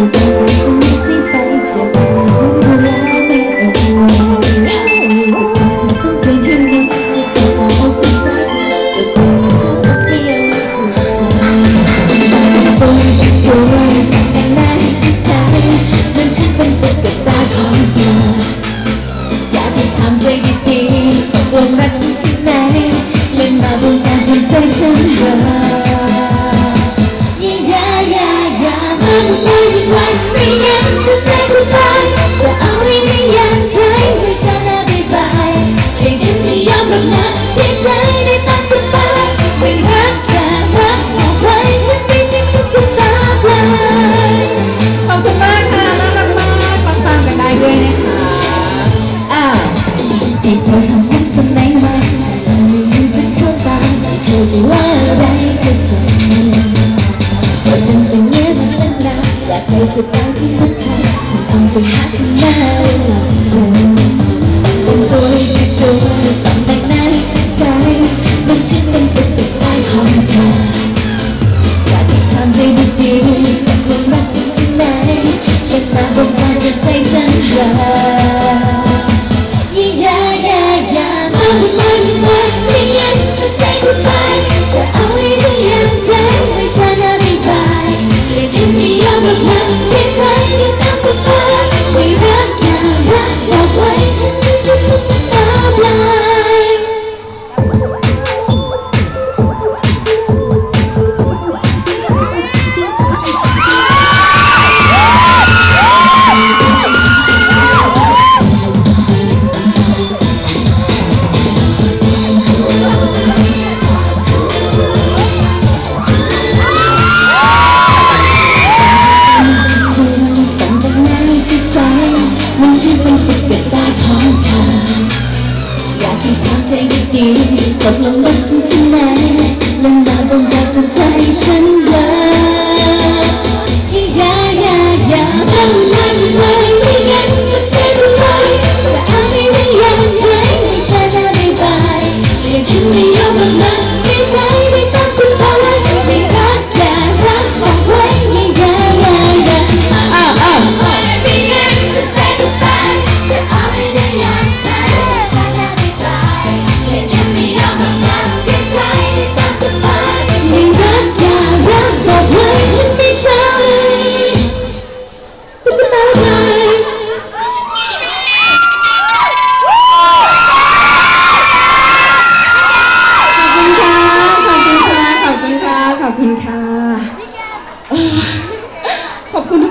Thank you. to happy now. ลำบากดริงไหมลำบากต้องกาจฉันเดิน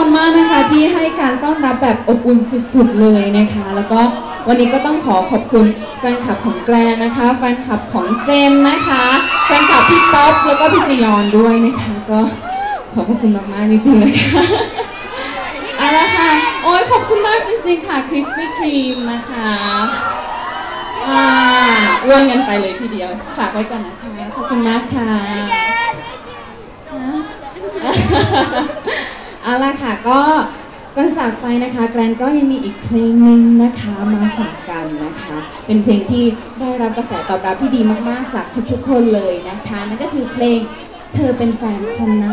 คนมากนะคะที่ให้การต้อนรับแบบอบอุ่นสุดๆเลยนะคะ แล้วก็วันนี้ก็ต้องขอขอบคุณแฟนคลับของแกลนนะคะ แฟนคลับของเซนนะคะแฟนคลับพี่ป๊อปแล้วก็พี่จียอนด้วยนะคะ ก็ขอบคุณมากๆจริงๆเลยค่ะเอาละค่ะ โอ้ยขอบคุณมากจริงๆค่ะคริสปี้ครีมนะคะอ้วนกันไปเลยทีเดียว ฝากไว้ก่อนนะคะ ขอบคุณมากค่ะ เอาละค่ะก็ก็จากไปนะคะแกรนก็ยังมีอีกเพลงหนึ่งนะคะมาฝากกันนะคะ เป็นเพลงที่ได้รับกระแสตอบรับที่ดีมากๆจากทุกๆคนเลยนะคะนั่นก็คือเพลงเธอเป็นแฟนฉันนะ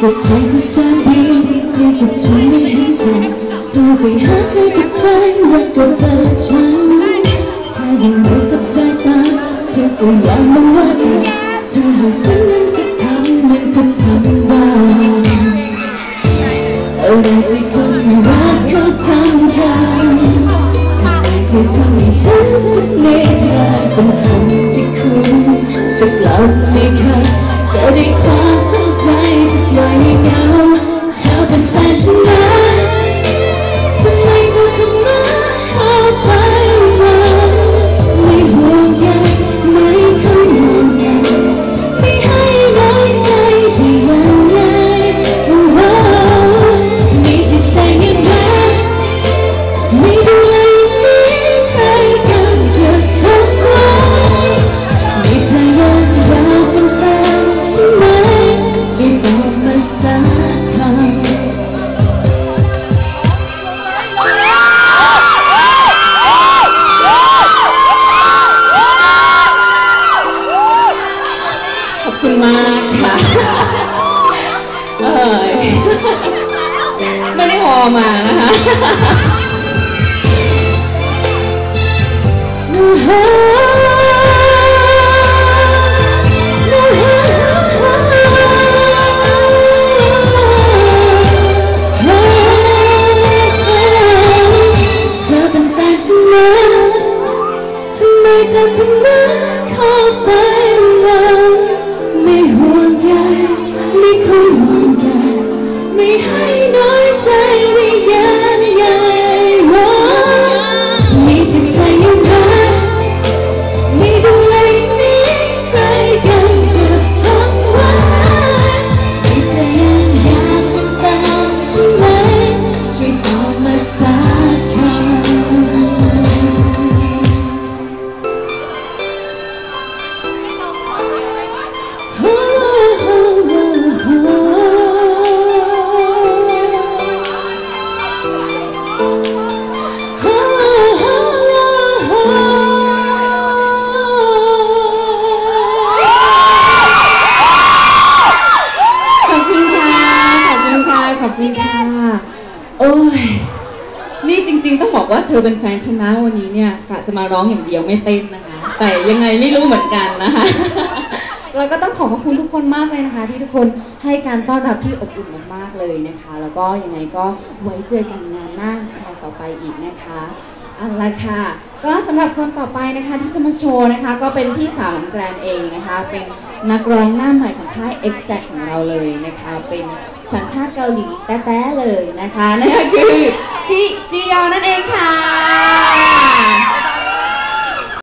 เธอกับใครก็จะดีเธอกับฉันไม่เห็นใจเธอไปห คุณมากค่ะเออไม่ได้วอร์มานะคะ ต้องบอกว่าเธอเป็นแฟนชนะวันนี้เนี่ยกะจะมาร้องอย่างเดียวไม่เต้นนะคะ แต่ยังไงไม่รู้เหมือนกันนะคะแล้วก็ต้องขอบพระคุณทุกคนมากเลยนะคะ ที่ทุกคนให้การต้อนรับที่อบอุ่นมากๆเลยนะคะ แล้วก็ยังไงก็ไว้เจอกันงานหน้าคราวต่อไปอีกนะคะเอาละค่ะ ก็สำหรับคนต่อไปนะคะที่จะมาโชว์นะคะ ก็เป็นพี่สาวของแกรนเองนะคะ เป็นนักร้องหน้าใหม่ของค่าย X j a c ของเราเลยนะคะ เป็น สัญชาติเกาหลีแต้ๆเลยนะคะนั่นก็คือพี่จียอนนั่นเองค่ะ